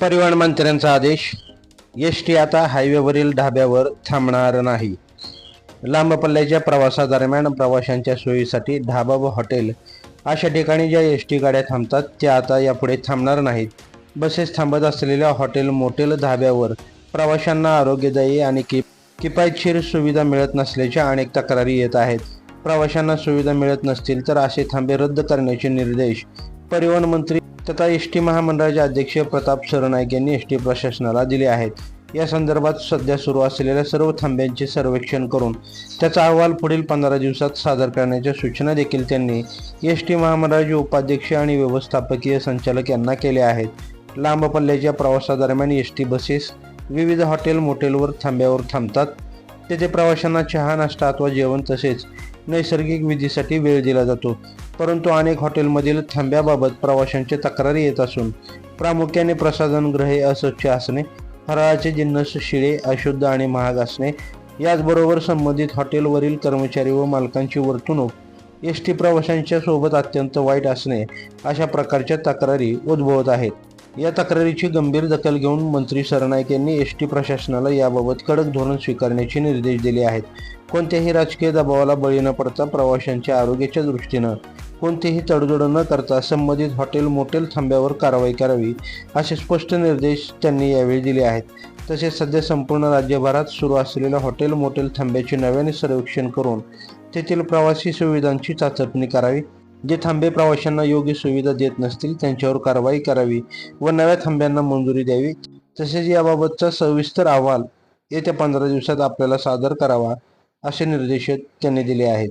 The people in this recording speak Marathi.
परिवहन मंत्र्यांचा आदेश एस टी आता हायवेवरील ढाब्यावर थांबणार नाही. लांब पल्ल्याच्या प्रवासादरम्यान प्रवाशांच्या सोयीसाठी ढाबा व हॉटेल अशा ठिकाणी ज्या एस टी गाड्या थांबतात त्या आता यापुढे थांबणार नाहीत. बसेस थांबत असलेल्या हॉटेल मोटेल धाब्यावर प्रवाशांना आरोग्यदायी आणि कि किफायतशीर सुविधा मिळत नसल्याच्या अनेक तक्रारी येत आहेत. प्रवाशांना सुविधा मिळत नसतील तर असे थांबे रद्द करण्याचे निर्देश परिवहन मंत्री तथा एस टी महामंडळाचे अध्यक्ष प्रताप सरनाईक यांनी एस टी प्रशासनाला दिले आहेत. या संदर्भात सध्या सुरू असलेल्या सर्व थांब्यांचे सर्वेक्षण करून त्याचा अहवाल पुढील पंधरा दिवसात सादर करण्याच्या सूचना देखील त्यांनी एस टी महामंडळाचे उपाध्यक्ष आणि व्यवस्थापकीय संचालक यांना केल्या आहेत. लांब पल्ल्याच्या प्रवासादरम्यान एस टी बसेस विविध हॉटेल मोटेलवर थांब्यावर थांबतात. तेथे प्रवाशांना चहा नाश्ता अथवा जेवण तसेच नैसर्गिक विधीसाठी वेळ दिला जातो. परंतु अनेक हॉटेलमधील थांब्याबाबत प्रवाशांचे तक्रारी येत असून प्रामुख्याने प्रसाधनगृहे अस्वच्छ असणे फराळाचे जिन्नस शिळे अशुद्ध आणि महाग असणे याचबरोबर संबंधित हॉटेलवरील कर्मचारी व मालकांची वर्तणूक एस टी प्रवाशांच्या सोबत अत्यंत वाईट असणे अशा प्रकारच्या तक्रारी उद्भवत आहेत. या तक्रारीची गंभीर दखल घेऊन मंत्री सरनाईक यांनी एस टी प्रशासनाला याबाबत कडक धोरण स्वीकारण्याचे निर्देश दिले आहेत. कोणत्याही राजकीय दबावाला बळी न पडता प्रवाशांच्या आरोग्याच्या दृष्टीनं कोणतीही तडजोड न करता संबंधित हॉटेल मोटेल थांब्यावर कारवाई करावी असे स्पष्ट निर्देश त्यांनी यावेळी दिले आहेत. तसेच सध्या संपूर्ण राज्यभरात सुरू असलेल्या हॉटेल मोटेल थांब्याचे नव्याने सर्वेक्षण करून तेथील प्रवासी सुविधांची चाचपणी करावी. जे थांबे प्रवाशांना योग्य सुविधा देत नसतील त्यांच्यावर कारवाई करावी व नव्या थांब्यांना मंजुरी द्यावी. तसेच याबाबतचा सविस्तर अहवाल येत्या पंधरा दिवसात आपल्याला सादर करावा असे निर्देश त्यांनी दिले आहेत.